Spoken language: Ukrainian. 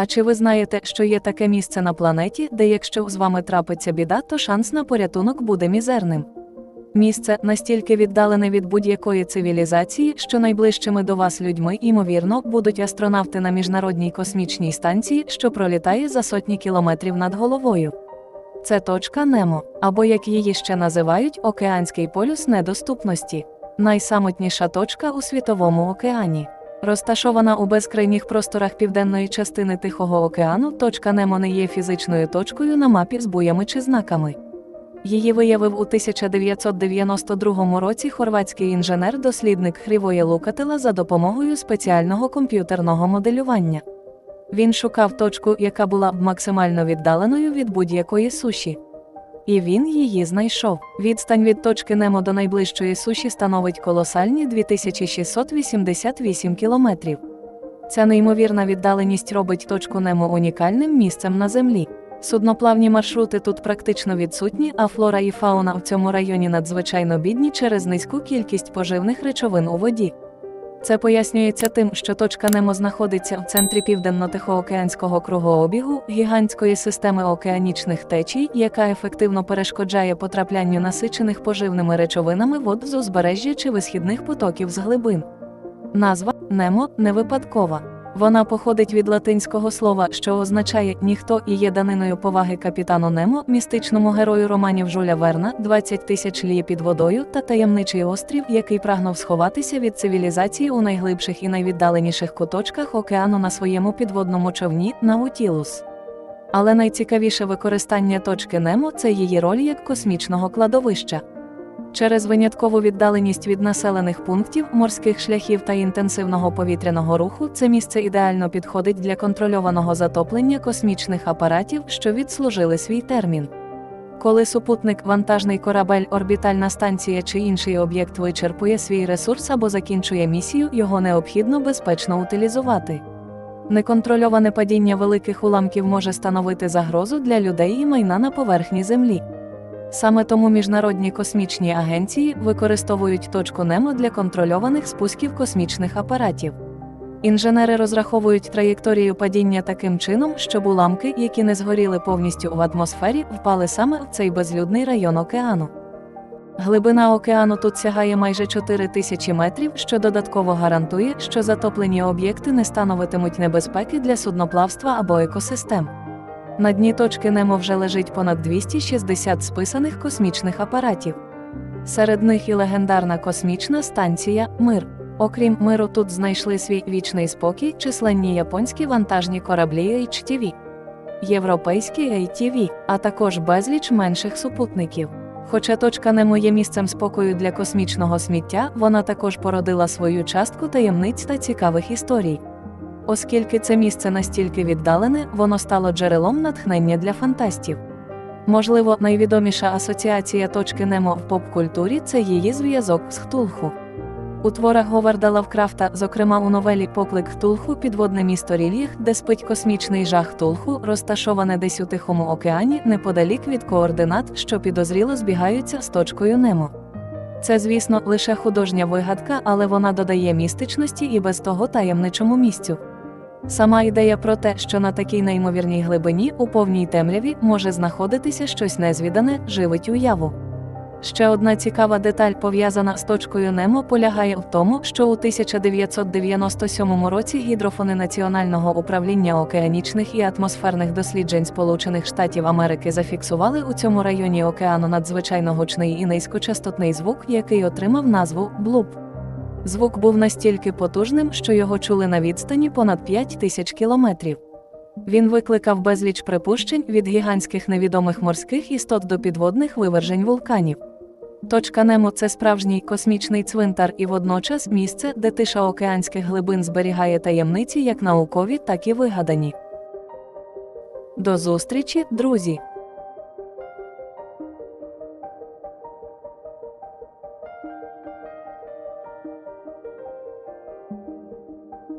А чи ви знаєте, що є таке місце на планеті, де якщо з вами трапиться біда, то шанс на порятунок буде мізерним? Місце настільки віддалене від будь-якої цивілізації, що найближчими до вас людьми, ймовірно, будуть астронавти на міжнародній космічній станції, що пролітає за сотні кілометрів над головою. Це точка Немо, або як її ще називають, океанський полюс недоступності, найсамотніша точка у світовому океані. Розташована у безкрайніх просторах південної частини Тихого океану, точка Немо не є фізичною точкою на мапі з буями чи знаками. Її виявив у 1992 році хорватський інженер-дослідник Хрівоє Лукатила за допомогою спеціального комп'ютерного моделювання. Він шукав точку, яка була б максимально віддаленою від будь-якої суші. І він її знайшов. Відстань від точки Немо до найближчої суші становить колосальні 2688 кілометрів. Ця неймовірна віддаленість робить точку Немо унікальним місцем на землі. Судноплавні маршрути тут практично відсутні, а флора і фауна в цьому районі надзвичайно бідні через низьку кількість поживних речовин у воді. Це пояснюється тим, що точка Немо знаходиться в центрі південно-тихоокеанського кругообігу, гігантської системи океанічних течій, яка ефективно перешкоджає потраплянню насичених поживними речовинами вод з узбережжя чи висхідних потоків з глибин. Назва Немо не випадкова. Вона походить від латинського слова, що означає ніхто і є даниною поваги капітану Немо, містичному герою романів Жуля Верна, 20 тисяч лії під водою та таємничий острів, який прагнув сховатися від цивілізації у найглибших і найвіддаленіших куточках океану на своєму підводному човні Наутілус. Але найцікавіше використання точки Немо це її роль як космічного кладовища. Через виняткову віддаленість від населених пунктів, морських шляхів та інтенсивного повітряного руху це місце ідеально підходить для контрольованого затоплення космічних апаратів, що відслужили свій термін. Коли супутник, вантажний корабель, орбітальна станція чи інший об'єкт вичерпує свій ресурс або закінчує місію, його необхідно безпечно утилізувати. Неконтрольоване падіння великих уламків може становити загрозу для людей і майна на поверхні Землі. Саме тому міжнародні космічні агенції використовують точку Немо для контрольованих спусків космічних апаратів. Інженери розраховують траєкторію падіння таким чином, щоб уламки, які не згоріли повністю в атмосфері, впали саме в цей безлюдний район океану. Глибина океану тут сягає майже 4 тисячі метрів, що додатково гарантує, що затоплені об'єкти не становитимуть небезпеки для судноплавства або екосистем. На дні точки Немо вже лежить понад 260 списаних космічних апаратів. Серед них і легендарна космічна станція Мир. Окрім миру, тут знайшли свій вічний спокій численні японські вантажні кораблі HTV, європейські ATV, а також безліч менших супутників. Хоча точка Немо є місцем спокою для космічного сміття, вона також породила свою частку таємниць та цікавих історій. Оскільки це місце настільки віддалене, воно стало джерелом натхнення для фантастів. Можливо, найвідоміша асоціація точки Немо в поп-культурі це її зв'язок з Хтулху. У творах Говарда Лавкрафта, зокрема у новелі Поклик Хтулху підводне місто Рільїх, де спить космічний жах Хтулху, розташоване десь у Тихому океані, неподалік від координат, що підозріло збігаються з точкою Немо. Це, звісно, лише художня вигадка, але вона додає містичності і без того таємничому місцю. Сама ідея про те, що на такій неймовірній глибині у повній темряві може знаходитися щось незвідане, живить уяву. Ще одна цікава деталь, пов'язана з точкою Немо, полягає в тому, що у 1997 році гідрофони Національного управління океанічних і атмосферних досліджень Сполучених Штатів Америки зафіксували у цьому районі океану надзвичайно гучний і низькочастотний звук, який отримав назву блуп. Звук був настільки потужним, що його чули на відстані понад 5 тисяч кілометрів. Він викликав безліч припущень від гігантських невідомих морських істот до підводних вивержень вулканів. Точка Немо це справжній космічний цвинтар і водночас місце, де тиша океанських глибин зберігає таємниці як наукові, так і вигадані. До зустрічі, друзі!